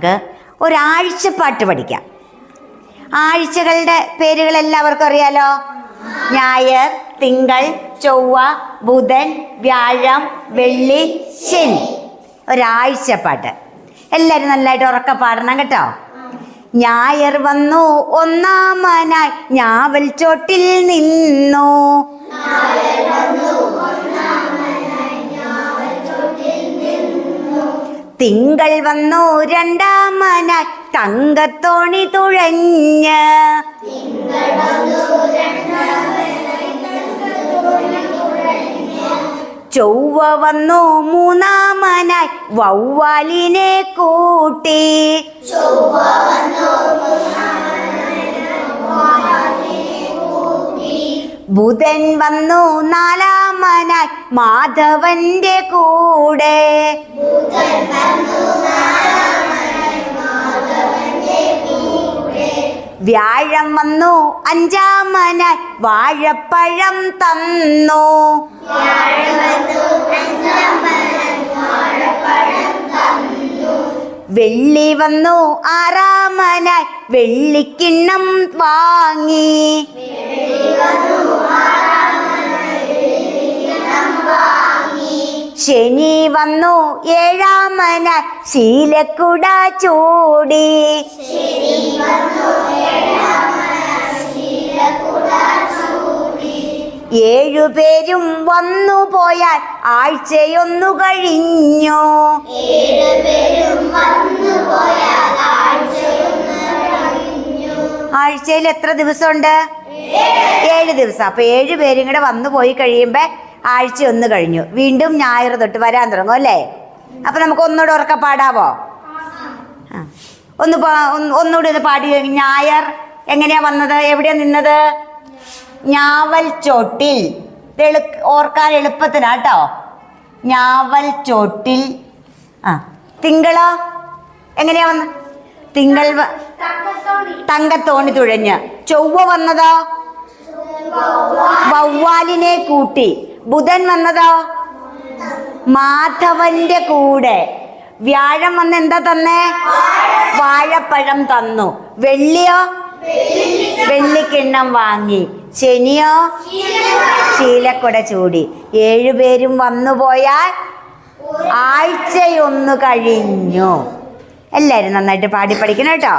നമുക്ക് ഒരാഴ്ചപ്പാട്ട് പഠിക്കാം. ആഴ്ചകളുടെ പേരുകൾ എല്ലാവർക്കും അറിയാലോ ഞായർ തിങ്കൾ ചൊവ്വ ബുധൻ വ്യാഴം വെള്ളി ശനി. ഒരാഴ്ചപ്പാട്ട്. എല്ലാവരും നല്ലതായിട്ട് ഉറക്ക പാടണം കേട്ടോ. ഞായർ വന്നു ഒന്നാമനായി ഞാവൽ ചോട്ടിൽ നിന്നു. തിങ്കൾ വന്നു രണ്ടാമനായി തങ്കത്തോണി തുഴഞ്ഞ്. ചൊവ്വ വന്നു മൂന്നാമനായി വവ്വാലിനെ കൂട്ടി. ബുധൻ വന്നു നാലാമനായി മാധവന്റെ കൂടെ. വ്യാഴം വന്നു അഞ്ചാമനായി വാഴപ്പഴം തന്നു. വെള്ളി വന്നു ആറാമനായി വെള്ളിക്കിണ്ണം വാങ്ങി. ശനി വന്നു ഏഴാമനായി ശീലക്കുട ചൂടി. ഏഴുപേരും വന്നു പോയാൽ ആഴ്ചയൊന്നു കഴിഞ്ഞു. ആഴ്ചയിൽ എത്ര ദിവസമുണ്ട്? ഏഴ് ദിവസം. അപ്പൊ ഏഴ് പേരും കൂടെ വന്നു പോയി കഴിയുമ്പോ ആഴ്ച ഒന്ന് കഴിഞ്ഞു. വീണ്ടും ഞായർ തൊട്ട് വരാൻ തുടങ്ങും അല്ലേ? അപ്പൊ നമുക്ക് ഒന്നുകൂടെ ഉറക്ക പാടാവോ? ഒന്ന് ഒന്നുകൂടി ഒന്ന് പാടി ഞായർ എങ്ങനെയാ വന്നത്? എവിടെയാ നിന്നത്? ഞാവൽ ചോട്ടിൽ. എളു ഓർക്കാൻ എളുപ്പത്തിനാട്ടോ ഞാവൽ ചോട്ടിൽ. ആ. തിങ്കളോ? എങ്ങനെയാ വന്ന തിങ്കൾ തങ്കത്തോണി തുഴഞ്ഞ്. ചൊവ്വ വന്നതോ? വവ്വാലിനെ കൂട്ടി. ബുധൻ വന്നതോ? മാധവന്റെ കൂടെ. വ്യാഴം വന്ന് എന്താ തന്നേ? വാഴപ്പഴം തന്നു. വെള്ളിയോ? വെള്ളിക്കിണ്ണം വാങ്ങി. ശനിയോ? ശീലക്കുട ചൂടി. ഏഴുപേരും വന്നു പോയാൽ ആഴ്ചയൊന്നു കഴിഞ്ഞു. എല്ലാവരും നന്നായിട്ട് പാടി പഠിക്കണം കേട്ടോ.